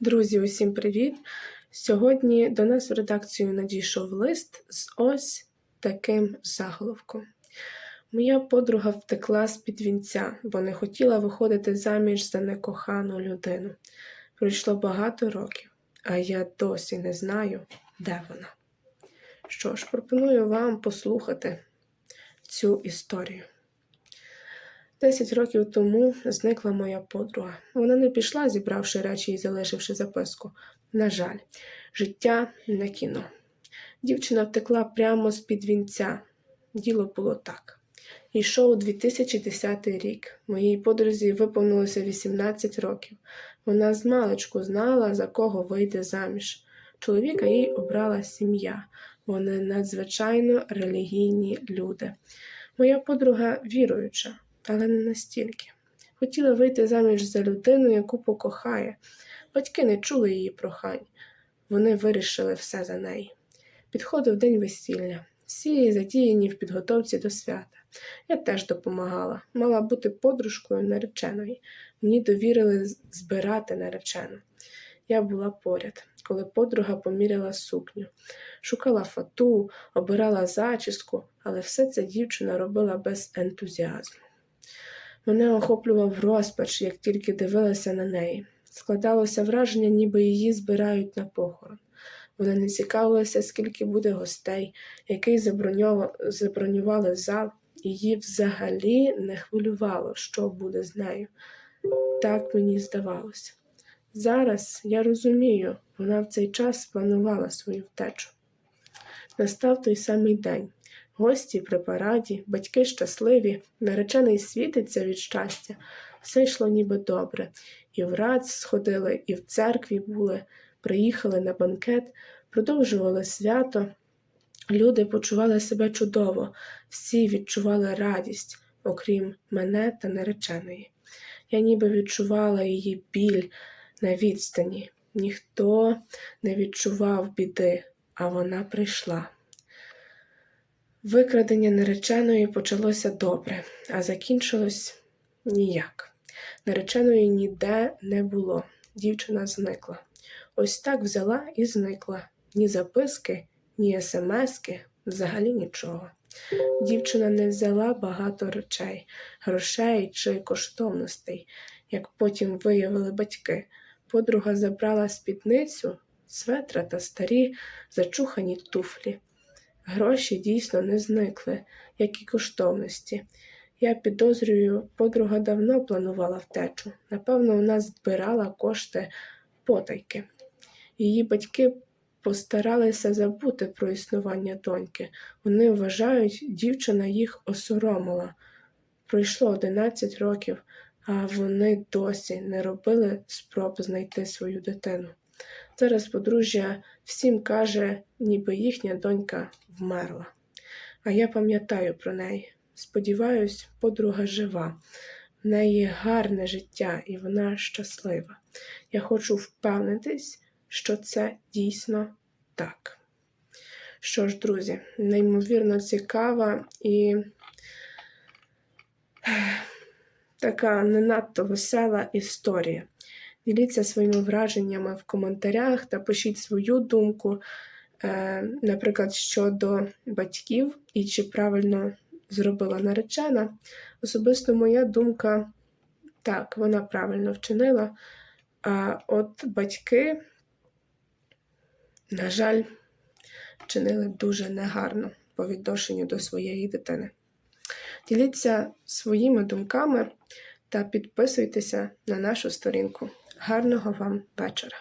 Друзі, усім привіт! Сьогодні до нас в редакцію надійшов лист з ось таким заголовком. Моя подруга втекла з під вінця, бо не хотіла виходити заміж за некохану людину. Пройшло багато років, а я досі не знаю, де вона. Що ж, пропоную вам послухати цю історію. Десять років тому зникла моя подруга. Вона не пішла, зібравши речі і залишивши записку. На жаль, життя не кіно. Дівчина втекла прямо з під вінця. Діло було так. Йшов 2010 рік. Моїй подрузі виповнилося 18 років. Вона з маличку знала, за кого вийде заміж. Чоловіка їй обрала сім'я. Вони надзвичайно релігійні люди. Моя подруга віруюча але не настільки. Хотіла вийти заміж за людину, яку покохає. Батьки не чули її прохань. Вони вирішили все за неї. Підходив день весілля, всі задіяні в підготовці до свята. Я теж допомагала, мала бути подружкою нареченої. Мені довірили збирати наречену. Я була поряд, коли подруга поміряла сукню, шукала фату, обирала зачіску, але все це дівчина робила без ентузіазму. Мене охоплював розпач, як тільки дивилася на неї. Складалося враження, ніби її збирають на похорон. Вона не цікавилася, скільки буде гостей, який забронювали зал, її взагалі не хвилювало, що буде з нею. Так мені здавалося. Зараз я розумію, вона в цей час планувала свою втечу. Настав той самий день. Гості при параді, батьки щасливі, наречений світиться від щастя. Все йшло ніби добре. І в рад сходили, і в церкві були, приїхали на банкет, продовжували свято. Люди почували себе чудово, всі відчували радість, окрім мене та нареченої. Я ніби відчувала її біль на відстані. Ніхто не відчував біди, а вона прийшла. Викрадення нареченої почалося добре, а закінчилось ніяк. Нареченої ніде не було. Дівчина зникла. Ось так взяла і зникла. Ні записки, ні смски, взагалі нічого. Дівчина не взяла багато речей, грошей чи коштовностей, як потім виявили батьки. Подруга забрала спідницю, светра та старі зачухані туфлі. Гроші дійсно не зникли, як і коштовності. Я підозрюю, подруга давно планувала втечу. Напевно, вона збирала кошти потайки. Її батьки постаралися забути про існування доньки. Вони вважають, дівчина їх осоромила. Пройшло 11 років, а вони досі не робили спроб знайти свою дитину. Зараз подружжя всім каже, ніби їхня донька вмерла. А я пам'ятаю про неї. Сподіваюсь, подруга жива, в неї гарне життя і вона щаслива. Я хочу впевнитись, що це дійсно так. Що ж, друзі, неймовірно цікава і така не надто весела історія. Діліться своїми враженнями в коментарях та пишіть свою думку, е, наприклад, щодо батьків і чи правильно зробила наречена. Особисто моя думка, так, вона правильно вчинила. А от батьки, на жаль, вчинили дуже негарно по відношенню до своєї дитини. Діліться своїми думками та підписуйтеся на нашу сторінку. Гарного вам вечора!